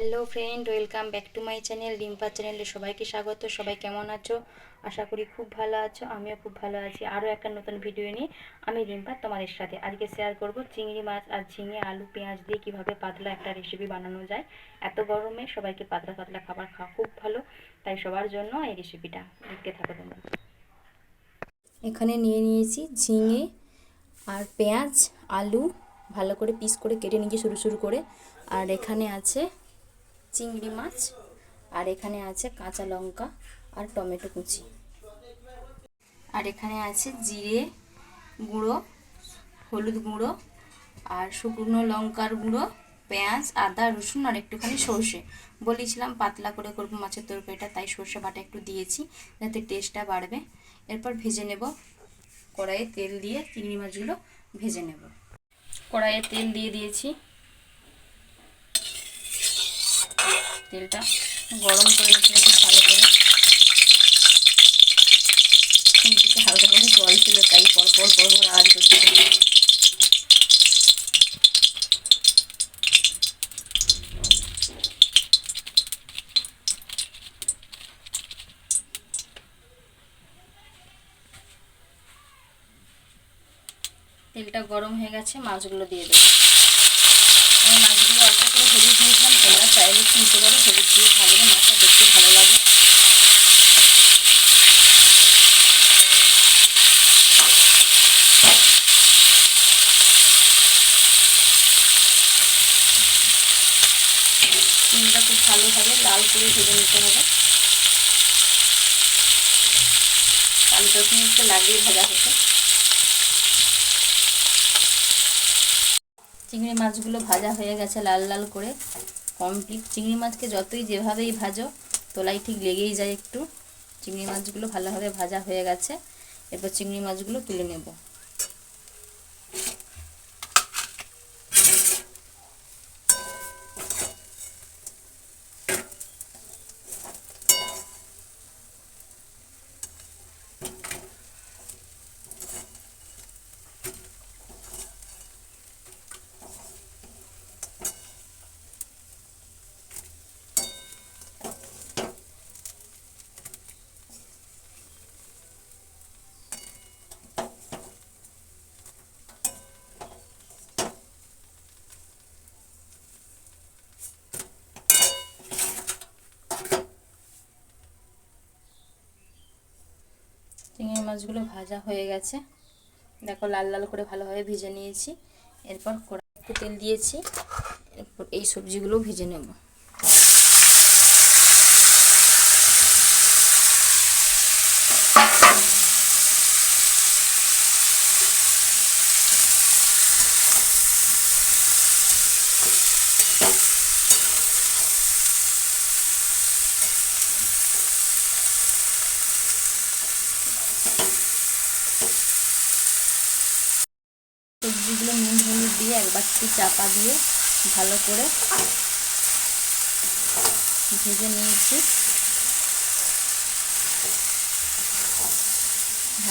Hello friend welcome back to my channel Rimpa চ্যানেলে সবাইকে স্বাগত, সবাই কেমন আছো? আশা করি খুব ভালো আছো, আমিও খুব ভালো আছি। আরও একটা নতুন ভিডিও নিয়ে আমি রিম্পা তোমাদের সাথে। আজকে শেয়ার করব চিংড়ি মাছ আর ঝিঙে আলু পেঁয়াজ দিয়ে কীভাবে পাতলা একটা রেসিপি বানানো যায়। এত গরমে সবাইকে পাতলা পাতলা খাবার খাওয়া খুব ভালো, তাই সবার জন্য এই রেসিপিটা দেখতে থাকো তোমরা। এখানে নিয়ে নিয়েছি ঝিঙে আর পেঁয়াজ, আলু, ভালো করে পিস করে কেটে নিয়েছি শুরু শুরু করে। আর এখানে আছে চিংড়ি মাছ আর এখানে আছে কাঁচা লঙ্কা আর টমেটো কুচি। আর এখানে আছে জিরে গুঁড়ো, হলুদ গুঁড়ো আর শুকনো লঙ্কার গুঁড়ো, পেঁয়াজ, আদা, রসুন আর একটুখানি সর্ষে। বলেছিলাম পাতলা করে করব মাছের তরকারিটা, তাই সর্ষে বাটা একটু দিয়েছি যাতে টেস্টটা বাড়বে। এরপর ভেজে নেব কড়াইয়ে তেল দিয়ে চিংড়ি মাছগুলো ভেজে নেব। কড়াইয়ে তেল দিয়ে দিয়েছি তেলটা গরম করে নিতে খুব ভালো করে। হালকা করে জল ছিল, তাই পরপর পর পর পর আওয়াজ করতে তেলটা গরম হয়ে গেছে, মাছগুলো দিয়ে দেবো আমি মাছগুলো অল্প করে হলুদ দিয়েছিলাম তোমরা চাইলে নিতে পারো হলুদ দিয়ে ভাজলে মাছটা দেখতে ভালো লাগে চিংড়িটা খুব ভালোভাবে লাল করে ভেজে নিতে হবে আলু দশ মিনিট লাগিয়ে ভাজা হতো চিংড়ি মাছগুলো ভাজা হয়ে গেছে লাল লাল করে। কমপ্লিট চিংড়ি মাছকে যতই যেভাবেই ভাজো, তোলাই ঠিক লেগেই যায় একটু। চিংড়ি মাছগুলো ভালোভাবে ভাজা হয়ে গেছে। এরপর চিংড়ি মাছগুলো তুলে নেব চিংড়ি মাছগুলো ভাজা হয়ে গেছে। দেখো লাল লাল করে ভালোভাবে ভেজে নিয়েছি। এরপর কড়াই একটু তেল দিয়েছি। এরপর এই সবজিগুলো ভেজে নেব। সবজিগুলো নুন হলুদ দিয়ে একবার একটু চাপা দিয়ে ভালো করে ভেজে নিয়েছি।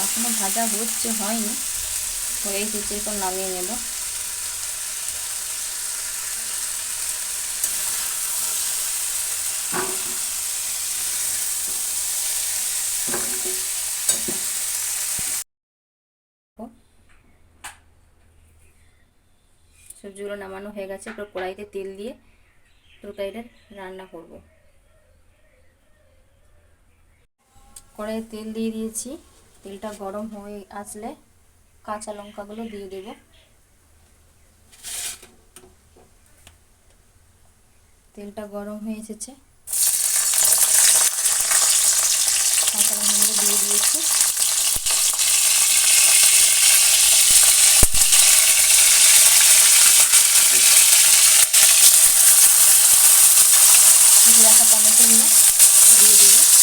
এখনও ভাজা হচ্ছে, হয়নি। হয়ে এসেছে এরপর নামিয়ে নেব। সবজিগুলো নামানো হয়ে গেছে এরপর কড়াইতে তেল দিয়ে তরকারিটা রান্না করব। কড়াইয়ে তেল দিয়ে দিয়েছি, তেলটা গরম হয়ে আসলে কাঁচা লঙ্কাগুলো দিয়ে দেব। তেলটা গরম হয়ে এসেছে। কাঁচা লঙ্কাগুলো দিয়ে দিয়েছি। রাখা টমেটোগুলো দিয়ে দেবো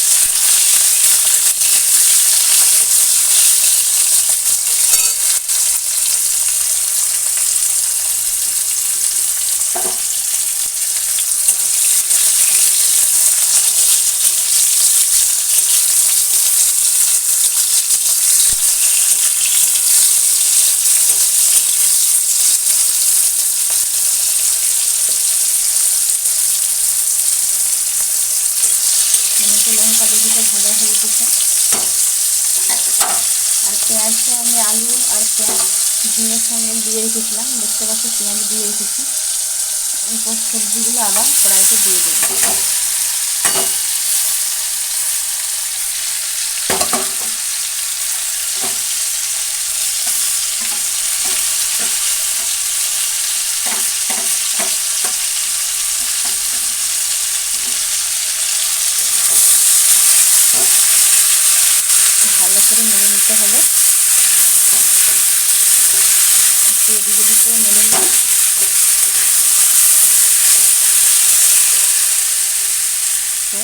লঙ্কা ভাজা হয়ে গেছে। আর পেঁয়াজটা আমি আলু আর পেঁয়াজ ঝিঙের সঙ্গে দিয়ে রেখেছিলাম। দেখতে পাচ্ছি পেঁয়াজ দিয়ে রেখেছি। এরপর সবজিগুলো আবার কড়াইতে দিয়ে দেবো ভালো করে নেড়ে নিতে হবে একটু এদিকে দিকে নেড়ে নিই তো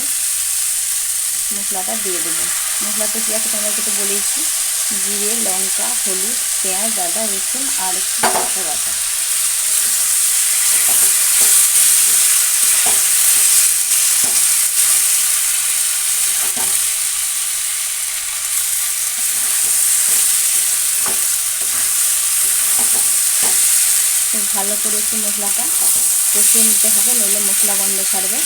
মশলাটা দিয়ে দেবো মশলাটা কী আছে তোমাদেরকে তো বলেইছি জিরে লঙ্কা হলুদ পেঁয়াজ আদা রসুন আর একটু কাঁচা বাটা ভালো করে একটু মশলাটা কষিয়ে নিতে হবে নইলে মশলা গন্ধ ছাড়বে।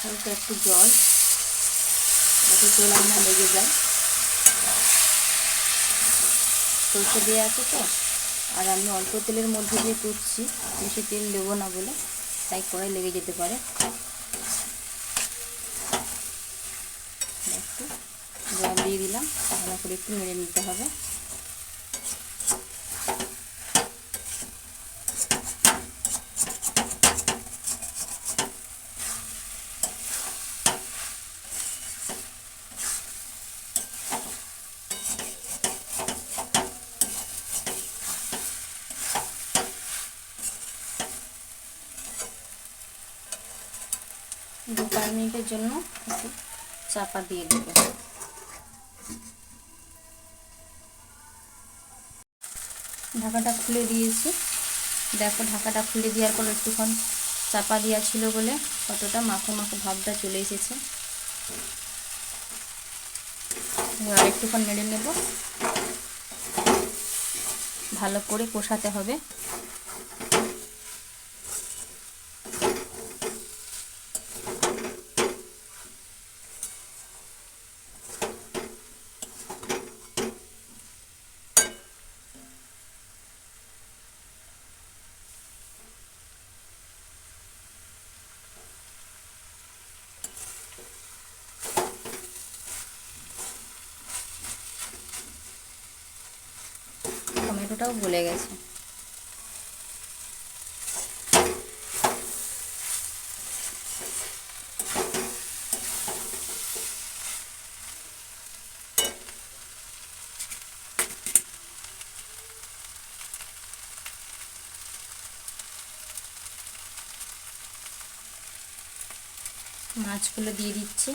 হালকা একটু জল। যাতে তোলা না লেগে যায়। সরষে দেওয়া আছে তো, আর আমি অল্প তেলের মধ্যে দিয়ে করছি বেশি তেল দেবো না বলে, তাই কড়াই লেগে যেতে পারে। একটু জল দিয়ে দিলাম ভালো করে একটু মেরে নিতে হবে। চার মিনিটের জন্য একটু চাপা দিয়ে দেবো। ঢাকাটা খুলে দিয়েছি। দেখো ঢাকাটা খুলে দেওয়ার পর একটুক্ষণ চাপা দেওয়া ছিল বলে কতটা মাখো মাখো ভাবটা চলে এসেছে। আর একটুক্ষণ নেড়ে নেব। ভালো করে কষাতে হবে। টমেটোটাও গলে গেছে। মাছগুলো দিয়ে দিচ্ছি।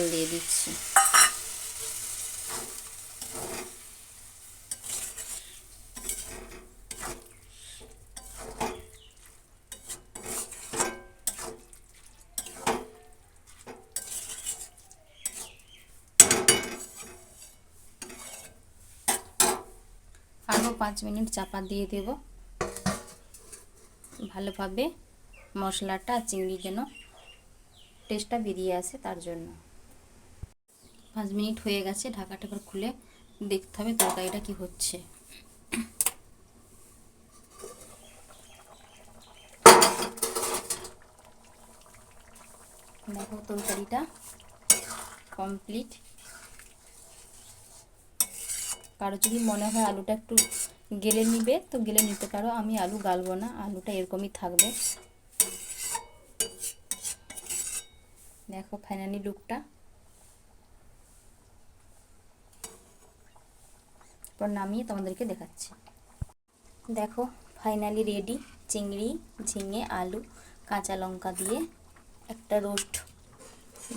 জল দিয়ে দিচ্ছি। আরও পাঁচ মিনিট চাপা দিয়ে দেব। ভালোভাবে মশলাটা চিংড়ি যেন টেস্টটা বেরিয়ে আসে তার জন্য। পাঁচ মিনিট হয়ে গেছে, ঢাকাটা এবার খুলে দেখতে হবে তরকারিটা কি হচ্ছে। দেখো তরকারিটা কমপ্লিট কারও যদি মনে হয় আলুটা একটু গেলে নিবে, তো গেলে নিতে পারো। আমি আলু গালবো না, আলুটা এরকমই থাকবে। দেখো ফাইনালি লুকটা এরপর নামিয়ে তোমাদেরকে দেখাচ্ছি। দেখো ফাইনালি রেডি চিংড়ি, ঝিঙে, আলু, কাঁচা লঙ্কা দিয়ে একটা রোস্ট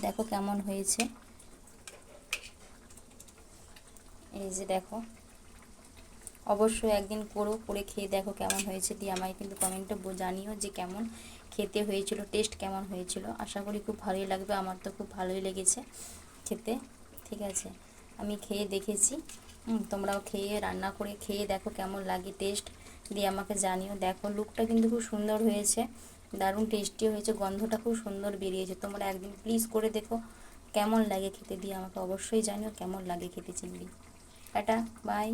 দেখো কেমন হয়েছে। এই যে দেখো। অবশ্যই একদিন করো, করে খেয়ে দেখো কেমন হয়েছে। দিয়ে আমায় কিন্তু কমেন্টে জানিও যে কেমন খেতে হয়েছিল টেস্ট কেমন হয়েছিল। আশা করি খুব ভালোই লাগবে, আমার তো খুব ভালোই লেগেছে খেতে। ঠিক আছে, আমি খেয়ে দেখেছি। তোমরাও খেয়ে, রান্না করে খেয়ে দেখো কেমন লাগে টেস্ট দিয়ে আমাকে জানিও। দেখো লুকটা কিন্তু খুব সুন্দর হয়েছে। দারুণ টেস্টি হয়েছে, গন্ধটা খুব সুন্দর বেরিয়েছে। তোমরা একদিন প্লিজ করে দেখো কেমন লাগে খেতে দিয়ে আমাকে অবশ্যই জানিও কেমন লাগে খেতে চিংড়ি। Tata bye